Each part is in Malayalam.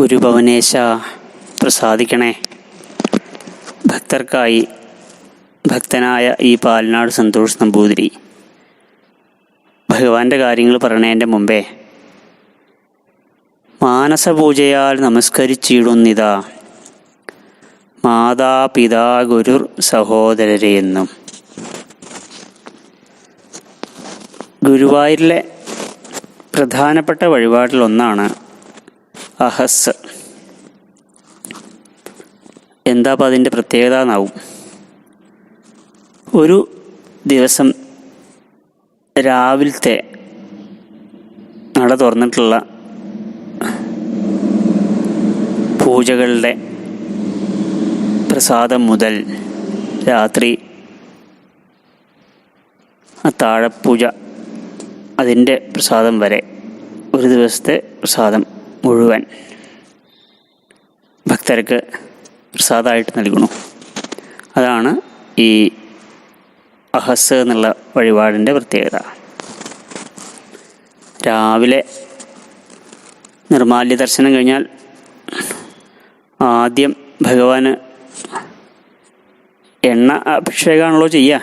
ഗുരുഭവനേശ പ്രസാദിക്കണേ. ഭക്തർക്കായി ഭക്തനായ ഈ പാലനാട് സന്തോഷ് നമ്പൂതിരി ഭഗവാന്റെ കാര്യങ്ങൾ പറയണേന്റെ മുമ്പേ മാനസപൂജയാൽ നമസ്കരിച്ചിടുന്നിതാ മാതാപിതാ ഗുരുർ സഹോദരരെ എന്നും. ഗുരുവായൂരിലെ പ്രധാനപ്പെട്ട വഴിപാടിലൊന്നാണ് അഹസ് എന്താ അപ്പോൾ അതിന്റെ പ്രത്യേകത എന്നാവും. ഒരു ദിവസം രാവിലത്തെ നട തുറന്നിട്ടുള്ള പൂജകളുടെ പ്രസാദം മുതൽ രാത്രി താഴപ്പൂജ അതിന്റെ പ്രസാദം വരെ ഒരു ദിവസത്തെ പ്രസാദം മുഴുവൻ ഭക്തർക്ക് പ്രസാദമായിട്ട് നൽകുന്നു. അതാണ് ഈ അഹസ് എന്നുള്ള വഴിപാടിന്റെ പ്രത്യേകത. രാവിലെ നിർമാല്യ ദർശനം കഴിഞ്ഞാൽ ആദ്യം ഭഗവാന് എണ്ണ അഭിഷേകമാണല്ലോ ചെയ്യുക.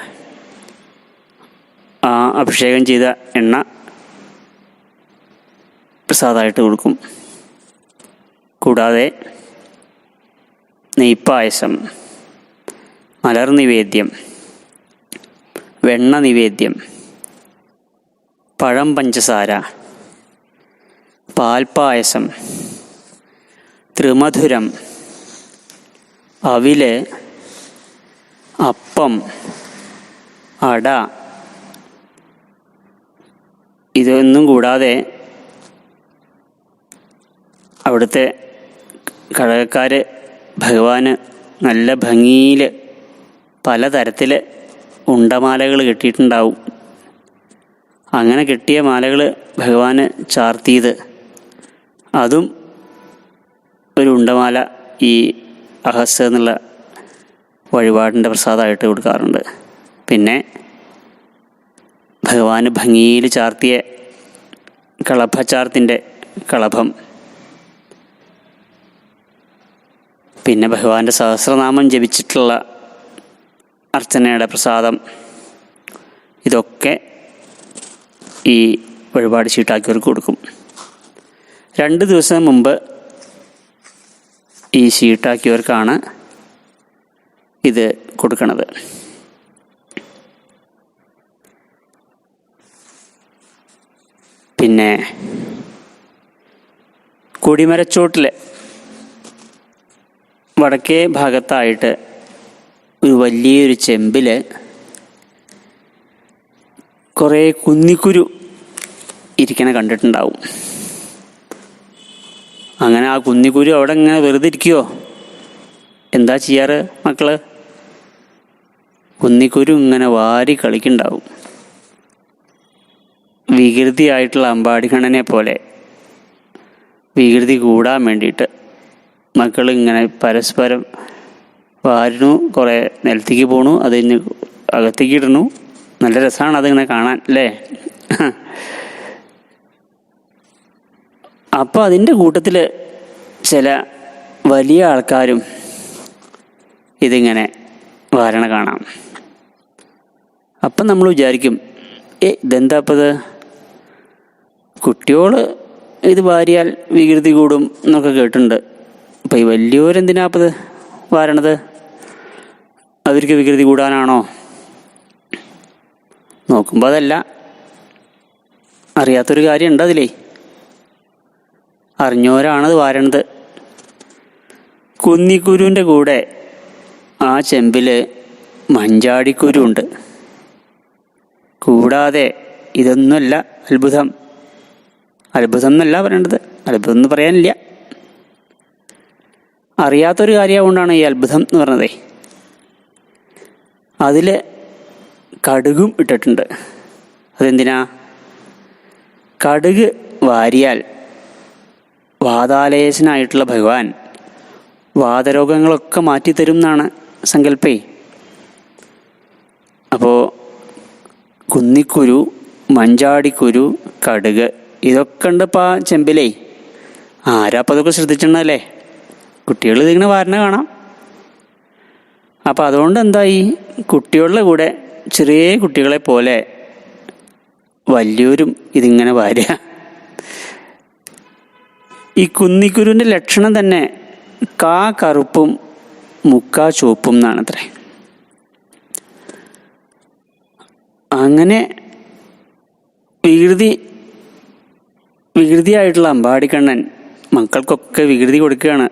ആ അഭിഷേകം ചെയ്ത എണ്ണ പ്രസാദമായിട്ട് കൊടുക്കും. കൂടാതെ നെയ്പ്പായസം മലർ നിവേദ്യം വെണ്ണ നിവേദ്യം പഴം പഞ്ചസാര പാൽപ്പായസം ത്രിമധുരം അവിൽ അപ്പം അട ഇതൊന്നും കൂടാതെ അവിടുത്തെ കടകക്കാർ ഭഗവാന് നല്ല ഭംഗിയിൽ പലതരത്തിൽ ഉണ്ടമാലകൾ കെട്ടിയിട്ടുണ്ടാവും. അങ്ങനെ കെട്ടിയ മാലകൾ ഭഗവാന് ചാർത്തിയത്. അതും ഒരു ഉണ്ടമാല ഈ അഹസ് എന്നുള്ള വഴിപാടിന്റെ പ്രസാദമായിട്ട് കൊടുക്കാറുണ്ട്. പിന്നെ ഭഗവാന് ഭംഗിയിൽ ചാർത്തിയ കളഭചാർത്തിന്റെ കളഭം പിന്നെ ഭഗവാന്റെ സഹസ്രനാമം ജപിച്ചിട്ടുള്ള അർച്ചനയുടെ പ്രസാദം ഇതൊക്കെ ഈ വഴിപാട് ചീട്ടാക്കിയവർക്ക് കൊടുക്കും. രണ്ട് ദിവസം മുമ്പ് ഈ ഷീട്ടാക്കിയവർക്കാണ് ഇത് കൊടുക്കണത്. പിന്നെ കൊടിമരച്ചോട്ടിൽ വടക്കേ ഭാഗത്തായിട്ട് ഒരു വലിയൊരു ചെമ്പിൽ കുറേ കുന്നിക്കുരു ഇരിക്കണ കണ്ടിട്ടുണ്ടാവും. അങ്ങനെ ആ കുന്നിക്കുരു അവിടെ ഇങ്ങനെ വെറുതെ ഇരിക്കുവോ? എന്താ ചെയ്യാറ് മക്കൾ? കുന്നിക്കുരു ഇങ്ങനെ വാരി കളിക്കുണ്ടാവും വികൃതിയായിട്ടുള്ള അമ്പാടിക്കണ്ണനെ പോലെ വികൃതി കൂടാൻ വേണ്ടിയിട്ട് മക്കൾ ഇങ്ങനെ പരസ്പരം വാരുന്നു കുറേ നിലത്തേക്ക് പോണു അത് കഴിഞ്ഞ് അകത്തേക്ക് ഇടണു നല്ല രസമാണ് അതിങ്ങനെ കാണാൻ അല്ലേ? അപ്പോൾ അതിന്റെ കൂട്ടത്തിൽ ചില വലിയ ആൾക്കാരും ഇതിങ്ങനെ വാരണ കാണാം. അപ്പം നമ്മൾ വിചാരിക്കും ഏ ഇതെന്താ അപ്പം ഇത്? കുട്ടിയോൾ ഇത് വാരിയാൽ വികൃതി കൂടും എന്നൊക്കെ കേട്ടിട്ടുണ്ട്. അപ്പം ഈ വലിയവരെന്തിനാ വരണത്? അവർക്ക് വികൃതി കൂടാനാണോ? നോക്കുമ്പോൾ അതല്ല. അറിയാത്തൊരു കാര്യം ഉണ്ട് അതിലേ. അറിഞ്ഞവരാണത് വാരണത്. കുന്നിക്കുരുവിന്റെ കൂടെ ആ ചെമ്പിൽ മഞ്ചാടിക്കുരു ഉണ്ട് കൂടാതെ ഇതൊന്നുമല്ല അത്ഭുതം. അത്ഭുതം എന്നല്ല പറയേണ്ടത്. അത്ഭുതം എന്ന് പറയാനില്ല. അറിയാത്തൊരു കാര്യമാകൊണ്ടാണ് ഈ അത്ഭുതം എന്ന് പറയുന്നത് അതിൽ കടുകും ഇട്ടിട്ടുണ്ട്. അതെന്തിനാ? കടുക് വാരിയാൽ വാതാലയസനായിട്ടുള്ള ഭഗവാൻ വാതരോഗങ്ങളൊക്കെ മാറ്റിത്തരും എന്നാണ് സങ്കല്പേ. അപ്പോൾ കുന്നിക്കുരു മഞ്ചാടിക്കുരു കടുക് ഇതൊക്കെ ഉണ്ട് ഇപ്പം ചെമ്പിലേ. ആരാപ്പതൊക്കെ ശ്രദ്ധിച്ചിട്ടുണ്ടല്ലേ? കുട്ടികൾ ഇതിങ്ങനെ വാരണ കാണാം. അപ്പോൾ അതുകൊണ്ട് എന്തായി? കുട്ടികളുടെ കൂടെ ചെറിയ കുട്ടികളെ പോലെ വലിയവരും ഇതിങ്ങനെ വാരുക ഈ കുന്നിക്കുരുവിന്റെ ലക്ഷണം തന്നെ കാ കറുപ്പും മുക്കാ ചുവപ്പും എന്നാണത്രേ. അങ്ങനെ വികൃതി വികൃതിയായിട്ടുള്ള അമ്പാടിക്കണ്ണൻ മക്കൾക്കൊക്കെ വികൃതി കൊടുക്കുകയാണ്.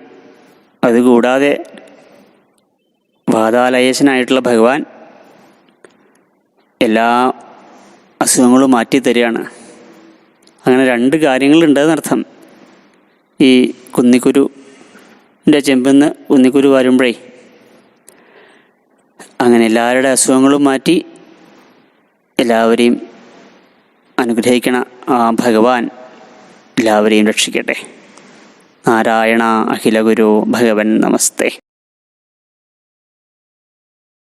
അതുകൂടാതെ വാതാലയേശനായിട്ടുള്ള ഭഗവാൻ എല്ലാ അസുഖങ്ങളും മാറ്റി തരികയാണ് അങ്ങനെ രണ്ട് കാര്യങ്ങളുണ്ടെന്നർത്ഥം ഈ കുന്നിക്കുരുന്റെ ചെമ്പിന്ന് കുന്നിക്കുരു വരുമ്പോഴേ അങ്ങനെ എല്ലാവരുടെ അസുഖങ്ങളും മാറ്റി എല്ലാവരെയും അനുഗ്രഹിക്കണ ആ ഭഗവാൻ എല്ലാവരെയും രക്ഷിക്കട്ടെ. നാരായണ അഖിലഗുരു ഭഗവൻ നമസ്തേ.